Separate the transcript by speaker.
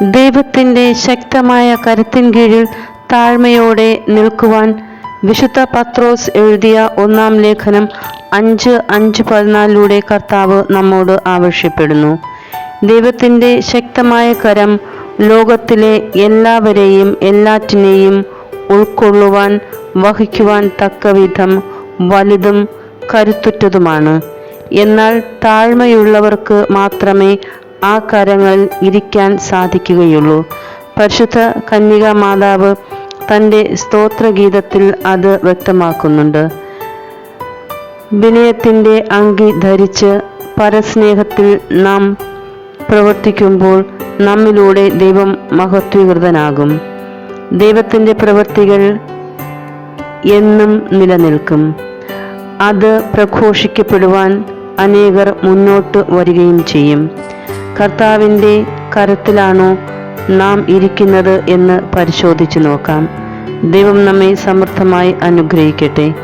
Speaker 1: ദൈവത്തിന്റെ ശക്തമായ കരുത്തിൻ കീഴിൽ താഴ്മയോടെ നിൽക്കുവാൻ വിശുദ്ധ പത്രോസ് എഴുതിയ ഒന്നാം ലേഖനം അഞ്ച് അഞ്ച് പതിനാലിലൂടെ കർത്താവ് നമ്മോട് ആവശ്യപ്പെടുന്നു. ദൈവത്തിന്റെ ശക്തമായ കരം ലോകത്തിലെ എല്ലാവരെയും എല്ലാറ്റിനെയും ഉൾക്കൊള്ളുവാൻ വഹിക്കുവാൻ തക്കവിധം വലുതും കരുത്തുറ്റതുമാണ്. എന്നാൽ താഴ്മയുള്ളവർക്ക് മാത്രമേ ആ കരങ്ങളിൽ ഇരിക്കാൻ സാധിക്കുകയുള്ളൂ. പരിശുദ്ധ കന്യക മാതാവ് തന്റെ സ്തോത്രഗീതത്തിൽ അത് വ്യക്തമാക്കുന്നുണ്ട്. വിനയത്തിന്റെ അങ്കി ധരിച്ച് പരസ്നേഹത്തിൽ നാം പ്രവർത്തിക്കുമ്പോൾ നമ്മിലൂടെ ദൈവം മഹത്വീകൃതനാകും. ദൈവത്തിന്റെ പ്രവൃത്തികൾ എന്നും നിലനിൽക്കും. അത് പ്രഘോഷിക്കപ്പെടുവാൻ അനേകർ മുന്നോട്ട് വരികയും ചെയ്യും. കർത്താവിന്റെ കരത്തിലാണോ നാം ഇരിക്കുന്നത് എന്ന് പരിശോധിച്ചു നോക്കാം. ദൈവം നമ്മെ സമൃദ്ധമായി അനുഗ്രഹിക്കട്ടെ.